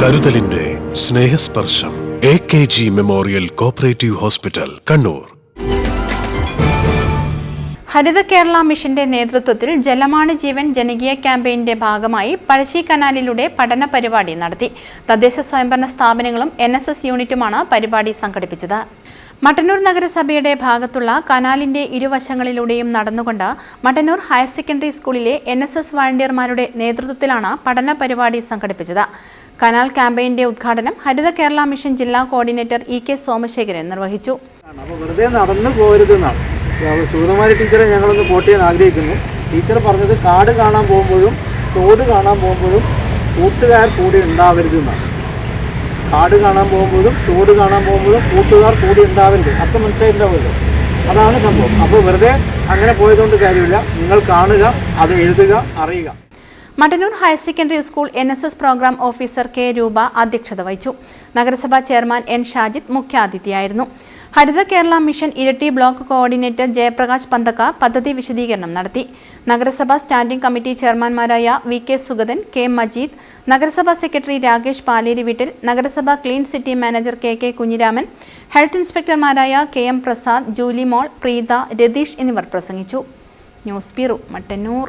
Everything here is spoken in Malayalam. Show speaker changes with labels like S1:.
S1: കരുതലിന്റെ Snehasparsham A K G memorial cooperative hospital Kannur.
S2: Haritha Kerala മിഷന്റെ നേതൃത്വത്തിൽ ജലമാണ് ജീവൻ ജനകീയ ക്യാമ്പയിന്റെ ഭാഗമായി പഴശ്ശി കനാലിലൂടെ പഠന പരിപാടി നടത്തി. തദ്ദേശ സ്വയംഭരണ സ്ഥാപനങ്ങളും എൻ എസ് എസ് യൂണിറ്റുമാണ് പരിപാടി സംഘടിപ്പിച്ചത്. മട്ടന്നൂർ നഗരസഭയുടെ ഭാഗത്തുള്ള കനാലിന്റെ ഇരുവശങ്ങളിലൂടെയും നടന്നുകൊണ്ട് മട്ടന്നൂർ ഹയർ സെക്കൻഡറി സ്കൂളിലെ എൻ എസ് എസ് വളണ്ടിയർമാരുടെ നേതൃത്വത്തിലാണ് പഠന പരിപാടി സംഘടിപ്പിച്ചത്. കനാൽ ക്യാമ്പയിന്റെ ഉദ്ഘാടനം ഹരിത കേരള മിഷൻ ജില്ലാ കോർഡിനേറ്റർ ഇ കെ സോമശേഖരൻ നിർവഹിച്ചു.
S3: വെറുതെ നടന്നു പോകരുത് എന്നാണ് ടീച്ചറെ ഞങ്ങളൊന്ന് കോട്ട് ചെയ്യാൻ ആഗ്രഹിക്കുന്നു. ടീച്ചർ പറഞ്ഞത് കാട് കാണാൻ പോകുമ്പോഴും തോട് കാണാൻ പോകുമ്പോഴും കൂട്ടുകാർ കൂടി ഉണ്ടാവരുത് എന്നാണ് കാട് കാണാൻ പോകുമ്പോഴും തോട് കാണാൻ പോകുമ്പോഴും കൂട്ടുകാർ കൂടി ഉണ്ടാവരുത്. അത്ര മനസ്സിലായിട്ടുണ്ടാവുമല്ലോ? അതാണ് സംഭവം. അപ്പോൾ വെറുതെ അങ്ങനെ പോയതുകൊണ്ട് കാര്യമില്ല. നിങ്ങൾ കാണുക അത് എഴുതുക അറിയുക.
S2: Mattannur higher secondary school N S S programme officer K Roopa അധ്യക്ഷത വഹിച്ചു. നഗരസഭാ chairman N Shajid മുഖ്യാതിഥിയായിരുന്നു. Haritha Kerala mission Iritty block coordinator Jayaprakash Panthakka പദ്ധതി വിശദീകരണം നടത്തി. നഗരസഭാ standing committee ചെയർമാൻമാരായ V K Sugathan K Majeed നഗരസഭാ സെക്രട്ടറി രാകേഷ് പാലേരി വീട്ടിൽ നഗരസഭാ clean city manager K K Kunhiraman health ഇൻസ്പെക്ടർമാരായ K M Prasad Julie Mol Preetha Ratheesh എന്നിവർ പ്രസംഗിച്ചു. News bureau Mattannur.